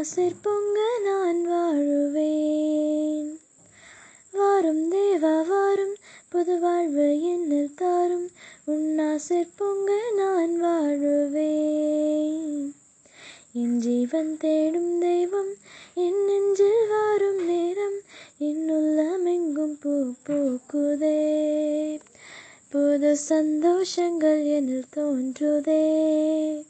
உன்னாசிற் பொங்க நான் வாழுவேன். வாரும் தேவா வாரும் புது வாழ்வு என்னில் தாரும். உன்னாசிர் பொங்க நான் வாழுவேன். என் ஜீவன் தேடும் தெய்வம் என் நெஞ்சில் வாரும் நேரம். என்னுள்ளமெங்கும் பூ பூக்குதே. புது சந்தோஷங்கள் என்னில் தோன்றுதே.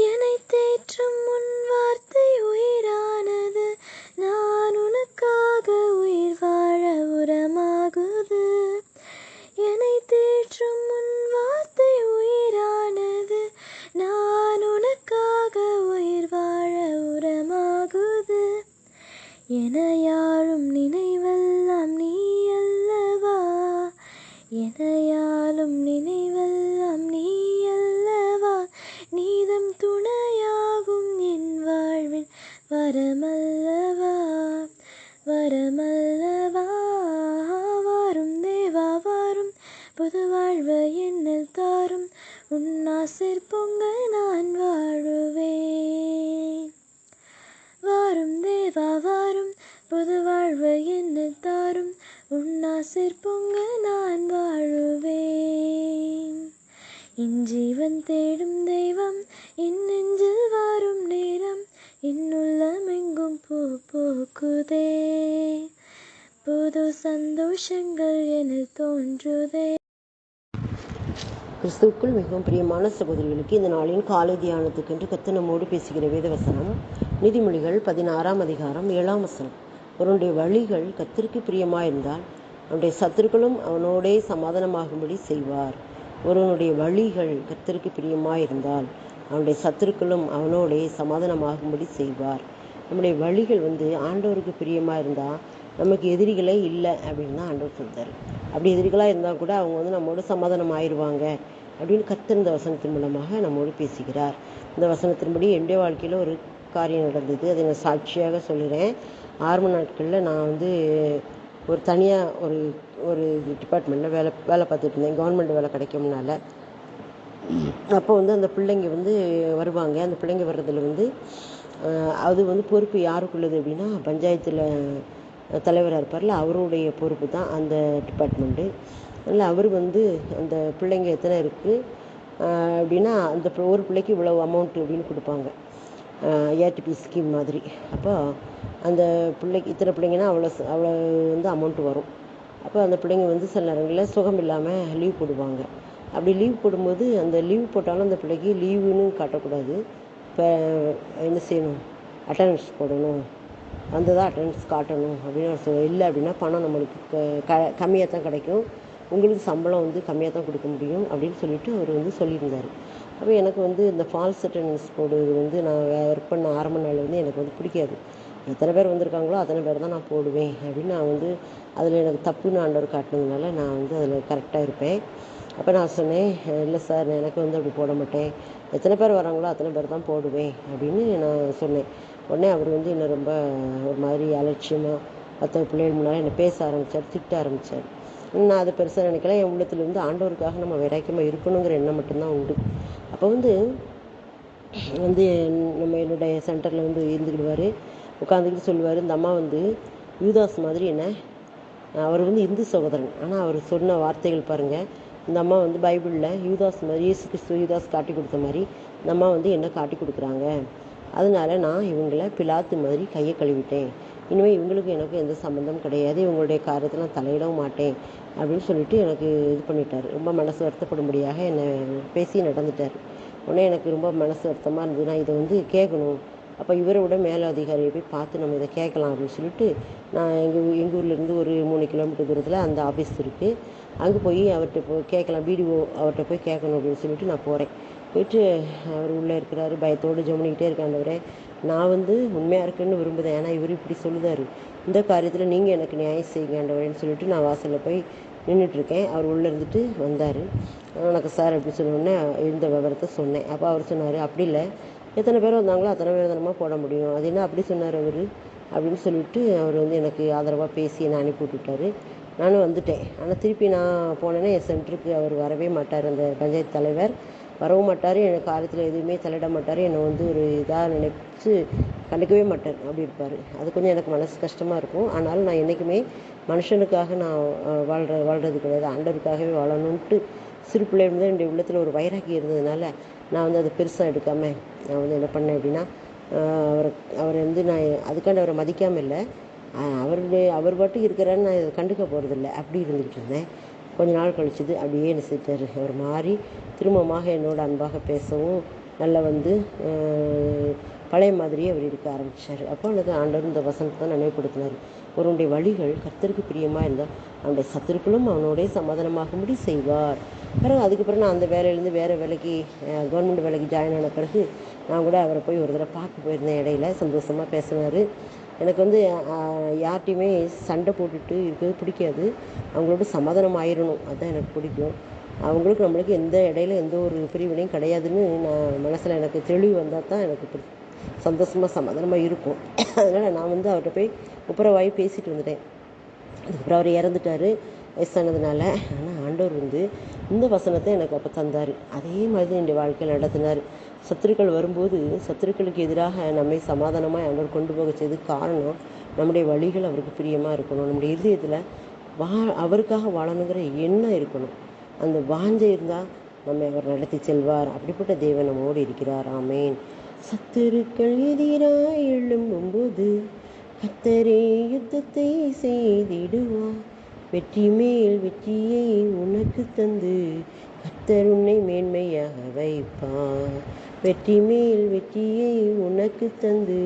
என்னை தேற்றும் முன் வார்த்தை உயிரானது. நான் உனக்காக உயிர் வாழ உரமாகுது. என்னை தேற்றும் முன் வார்த்தை உயிரானது. நான் உனக்காக உயிர் வாழ உரமாகுது. எனையாழும் நினைவெல்லாம் நீ அல்லவா? எனையாளும் நினைவெல்லாம் புது வாழ்வு என்னில் தாரும். உன்னாசிற் பொங்க நான் வாழுவேன். வாரும் தேவா வாரும். புது வாழ்வு என்னில் தாரும். உன்னாசிற் பொங்க நான் வாழுவேன். என் ஜீவன் தேடும் தெய்வம் என் நெஞ்சில் வாரும் நேரம். என் உள்ளமெங்கும் பூ பூக்குதே. புது சந்தோஷங்கள் என தோன்றுதே. கிறிஸ்துவுக்குள் மிகவும் பிரியமான சகோதரிகளுக்கு இந்த நாளின் காலை தியானத்துக்கென்று கத்து நம்மோடு பேசுகிற வேதவசனம். நீதிமொழிகள் பதினாறாம் அதிகாரம் ஏழாம் வசனம். அவனுடைய வழிகள் கத்திற்கு பிரியமாயிருந்தால் அவனுடைய சத்துருக்களும் அவனோடே சமாதானமாகும்படி செய்வார். ஒருவனுடைய வழிகள் கத்திற்கு பிரியமாயிருந்தால் அவனுடைய சத்துருக்களும் அவனோடே சமாதானமாகும்படி செய்வார். நம்முடைய வழிகள் வந்து ஆண்டவருக்கு பிரியமாக இருந்தால் நமக்கு எதிரிகளே இல்லை அப்படின்னு தான் ஆண்டவர் சொல்கிறார் அப்படி எதிரிகளாக இருந்தால் கூட அவங்க வந்து நம்மோடு சமாதானம் ஆயிடுவாங்க அப்படின்னு கத்திருந்த வசனத்தின் மூலமாக நம்மோடு பேசுகிறார். இந்த வசனத்தின்படி என்னுடைய வாழ்க்கையில் ஒரு காரியம் நடந்தது. அதை நான் சாட்சியாக சொல்கிறேன் ஆரம்ப நாட்களில் நான் வந்து ஒரு தனியாக ஒரு ஒரு டிபார்ட்மெண்ட்டில் வேலை வேலை பார்த்துட்டு இருந்தேன். கவர்மெண்ட் வேலை கிடைக்கும்னால. அப்போ வந்து அந்த பிள்ளைங்க வந்து வருவாங்க. அந்த பிள்ளைங்க வர்றதில் வந்து அது வந்து பொறுப்பு யாருக்குள்ளது அப்படின்னா பஞ்சாயத்தில் தலைவராக இருப்பார்ல அவருடைய பொறுப்பு தான் அந்த டிபார்ட்மெண்ட்டு அதனால் அவர் வந்து அந்த பிள்ளைங்க எத்தனை இருக்குது அப்படின்னா அந்த ஒரு பிள்ளைக்கு இவ்வளவு அமௌண்ட்டு அப்படின்னு கொடுப்பாங்க. ஏடிபி ஸ்கீம் மாதிரி. அப்போ அந்த பிள்ளைக்கு இத்தனை பிள்ளைங்கன்னா அவ்வளோ அவ்வளோ வந்து அமௌண்ட்டு வரும். அப்போ அந்த பிள்ளைங்க வந்து சில நேரங்களில் சுகம் இல்லாமல் லீவ் போடுவாங்க. அப்படி லீவ் போடும்போது அந்த லீவ் போட்டாலும் அந்த பிள்ளைக்கு லீவுன்னு காட்டக்கூடாது. இப்போ என்ன செய்யணும்? அட்டண்டன்ஸ் போடணும். வந்ததா அட்டண்டன்ஸ் காட்டணும் அப்படின்னு அவர் இல்லை அப்படின்னா பணம் நம்மளுக்கு க- க கம்மியாக தான் கிடைக்கும். உங்களுக்கு சம்பளம் வந்து கம்மியாக தான் கொடுக்க முடியும் அப்படின்னு சொல்லிட்டு அவர் வந்து சொல்லியிருந்தார். அப்போ எனக்கு வந்து இந்த ஃபால்ஸ் அட்டண்டன்ஸ் போடுறது வந்து நான் ஒர்க் பண்ண ஆரம்ப நாள் வந்து எனக்கு வந்து பிடிக்காது. எத்தனை பேர் வந்திருக்காங்களோ அத்தனை பேர் தான் நான் போடுவேன் அப்படின்னு நான் வந்து அதில் எனக்கு தப்புன்னு ஆண்டவர் காட்டினதுனால நான் வந்து அதில் கரெக்டாக இருப்பேன். அப்போ நான் சொன்னேன் இல்லை சார் எனக்கு வந்து அப்படி போட மாட்டேன். எத்தனை பேர் வராங்களோ அத்தனை பேர் தான் போடுவேன் அப்படின்னு நான் சொன்னேன். உடனே அவர் வந்து என்னை ரொம்ப ஒரு மாதிரி அலட்சியமாக மற்ற பிள்ளைகள் முன்னால் என்னை பேச ஆரம்பித்தார் திட்ட ஆரம்பித்தார் நான் அதை பெருசாக நினைக்கல. என் உள்ளத்தில் இருந்து ஆண்டவருக்காக நம்ம வைராக்கியமாக இருக்கணுங்கிற எண்ணம் மட்டும்தான் உண்டு. அப்போ வந்து வந்து நம்ம என்னுடைய சென்டரில் வந்து இருந்துக்கிடுவார். உட்காந்துக்கிட்டு சொல்லுவார். இந்த அம்மா வந்து யூதாஸ் மாதிரி என்ன அவர் வந்து இந்து சகோதரன். ஆனால் அவர் சொன்ன வார்த்தைகள் பாருங்கள் இந்த அம்மா வந்து பைபிளில் யூதாஸ் மாதிரி இயேசு கிறிஸ்து யூதாஸ் காட்டி கொடுத்த மாதிரி இந்த அம்மா வந்து என்ன காட்டி கொடுக்குறாங்க. அதனால நான் இவங்கள பிலாத்து மாதிரி கையை கழுவிட்டேன். இனிமேல் இவங்களுக்கு எனக்கு எந்த சம்மந்தம் கிடையாது. இவங்களுடைய காரியத்தில் நான் தலையிடவும் மாட்டேன் அப்படின்னு சொல்லிட்டு எனக்கு இது பண்ணிட்டார். ரொம்ப மனசு வருத்தப்படும்படியாக என்னை பேசி நடந்துட்டார். உடனே எனக்கு ரொம்ப மனசு வருத்தமாக இருந்தது. நான் இதை வந்து கேட்கணும். அப்போ இவரை விட மேலதிகாரியை போய் பார்த்து நம்ம இதை கேட்கலாம் அப்படின்னு சொல்லிட்டு நான் எங்கள் எங்கள் ஊர்லேருந்து ஒரு மூணு கிலோமீட்டர் தூரத்தில் அந்த ஆஃபீஸ் இருக்குது அங்கே போய் அவர்கிட்ட போய் கேட்கலாம். பிடிஓ அவர்கிட்ட போய் கேட்கணும் அப்படின்னு சொல்லிட்டு நான் போகிறேன் போயிட்டு அவர் உள்ளே இருக்கிறாரு பயத்தோடு ஜெமினிக்கிட்டே இருக்காண்டவரே நான் வந்து உண்மையாக இருக்குன்னு விரும்புதேன். ஏன்னா இவர் இப்படி சொல்லுதாரு. இந்த காரியத்தில் நீங்கள் எனக்கு நியாயம் செய்யுங்க ஆண்டவரேன்னு சொல்லிட்டு நான் வாசலில் போய் நின்றுட்டுருக்கேன் அவர் உள்ளே இருந்துட்டு வந்தார். வணக்கம் சார் அப்படி சொன்னோடனே இந்த விவரத்தை சொன்னேன். அப்போ அவர் சொன்னார் அப்படி இல்லை. எத்தனை பேர் வந்தாங்களோ அத்தனை பேர் தானமா போட முடியும். அது என்ன அப்படி சொன்னார் அவர்? அப்படின்னு சொல்லிட்டு அவர் வந்து எனக்கு ஆதரவாக பேசி என்னை அனுப்பி விட்டுட்டாரு. நானும் வந்துட்டேன். ஆனால் திருப்பி நான் போனேன்னா என் சென்டருக்கு அவர் வரவே மாட்டார். அந்த பஞ்சாயத்து தலைவர் வரவும் மாட்டார் எனக்கு காரியத்தில் எதுவுமே தலையிட மாட்டார். என்னை வந்து ஒரு இதாக நினச்சி கண்டுக்கவே மாட்டார் அப்படி இருப்பார். அது கொஞ்சம் எனக்கு மனசு கஷ்டமாக இருக்கும். ஆனாலும் நான் என்றைக்குமே மனுஷனுக்காக நான் வாழ்கிற வாழ்கிறது கிடையாது. ஆண்டவருக்காகவே வாழணுன்ட்டு சிறு பிள்ளையிலிருந்து என்னுடைய உள்ளத்தில் ஒரு வைராக்கி இருந்ததுனால நான் வந்து அதை பெருசாக எடுக்காமல் நான் வந்து என்ன பண்ணேன் அப்படின்னா அவர் அவரை அவரை வந்து நான் அதுக்காண்டி அவரை மதிக்காமல் இல்லை. அவருடைய அவர் பாட்டுக்கு இருக்கிறான்னு நான் கண்டுக்க போகிறதில்ல அப்படி இருந்துக்கிட்டு இருந்தேன். கொஞ்ச நாள் கழிச்சது அப்படியே என்ன செய்தார் அவர் மாதிரி திரும்பமாக என்னோட அன்பாக பேசவும் நல்லா வந்து பழைய மாதிரியே அவர் இருக்க ஆரம்பித்தார் அப்போ எனக்கு ஆண்டவர் இந்த வசனத்தை தான் நினைவுபடுத்தினார். ஒருவனுடைய வழிகள் கர்த்தருக்கு பிரியமாக இருந்தால் அவனுடைய சத்துருக்களும் அவனோடைய சமாதானமாகும்படி செய்வார். பிறகு அதுக்கு பிறகு நான் அந்த வேலையிலேருந்து வேறு வேலைக்கு கவர்மெண்ட் வேலைக்கு ஜாயின் ஆன பிறகு நான் கூட அவரை போய் ஒரு தடவை பார்க்க போயிருந்தேன் இடையில. சந்தோஷமாக பேசினார். எனக்கு வந்து ஆஹ், யார்கிட்டையுமே சண்டை போட்டுட்டு இருக்கிறது பிடிக்காது. அவங்களோட சமாதானம் ஆயிடணும் அதுதான் எனக்கு பிடிக்கும். அவங்களுக்கு நம்மளுக்கு எந்த இடையில எந்த ஒரு பிரிவினையும் கிடையாதுன்னு நான் மனசில் எனக்கு தெளிவு வந்தால் தான் எனக்கு பிடி- சமாதானமாக இருக்கும். அதனால் நான் வந்து அவர்கிட்ட போய் ஒப்புரவாயி பேசிட்டு வந்துட்டேன். அதுக்கப்புறம் அவர் இறந்துட்டார் வயசானதுனால ஆனால் ஆண்டவர் வந்து இந்த வசனத்தை எனக்கு அப்போ தந்தார். அதே மாதிரி என்னுடைய வாழ்க்கையில் நடத்தினார். சத்துருக்கள் வரும்போது சத்துருக்களுக்கு எதிராக நம்மை சமாதானமாக அவர் கொண்டு போக செய்து காரணம் நம்முடைய வழிகள் அவருக்கு பிரியமாக இருக்கணும். நம்முடைய இதயத்தில் வா அவருக்காக வாழணுங்கிற எண்ணம் இருக்கணும். அந்த வாஞ்சை இருந்தால் நம்மை அவர் நடத்தி செல்வார். அப்படிப்பட்ட தேவன் நம்மோடு இருக்கிறார். ஆமேன். சத்துருக்கள் எதிராக எழும்பும்போது கத்தரே யுத்தத்தை செய்திடுவார். வெற்றி மேல் வெற்றியை உனக்கு தந்து கர்த்தர் உன்னை மேன்மையாக வைப்பார் வெற்றி மேல் வெற்றியை உனக்கு தந்து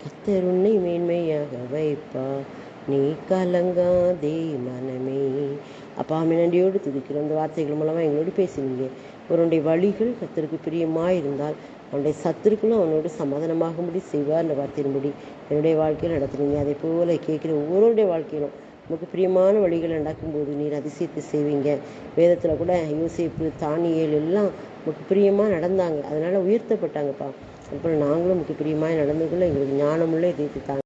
கர்த்தர் உன்னை மேன்மையாக வைப்பார் நீ கலங்காதே மனமே. அப்பா நன்றியோடு துதிக்கிற அந்த வார்த்தைகள் மூலமாக எங்களோடு பேசினீங்க. அவருடைய வழிகள் கத்தருக்கு பிரியமாக இருந்தால் அவனுடைய சத்துருக்களும் அவனோடு சமாதானமாகும்படி செய்வார். அந்த வார்த்தையின்படி என்னுடைய வாழ்க்கையில் நடத்துனீங்க அதே போல கேட்குற ஒவ்வொருடைய வாழ்க்கையிலும் நமக்கு பிரியமான வழிகளை நடக்கும்போது நீர் அதிசயத்தை செய்வீங்க. வேதத்தில் கூட யோசிப்பு தானியல் எல்லாம் நமக்கு பிரியமாக நடந்தாங்க. அதனால் உயர்த்தப்பட்டாங்கப்பா. அப்புறம் நாங்களும் நமக்கு பிரியமாக நடந்துக்குள்ள எங்களுக்கு ஞானமுள்ள இதயத்தை தாங்க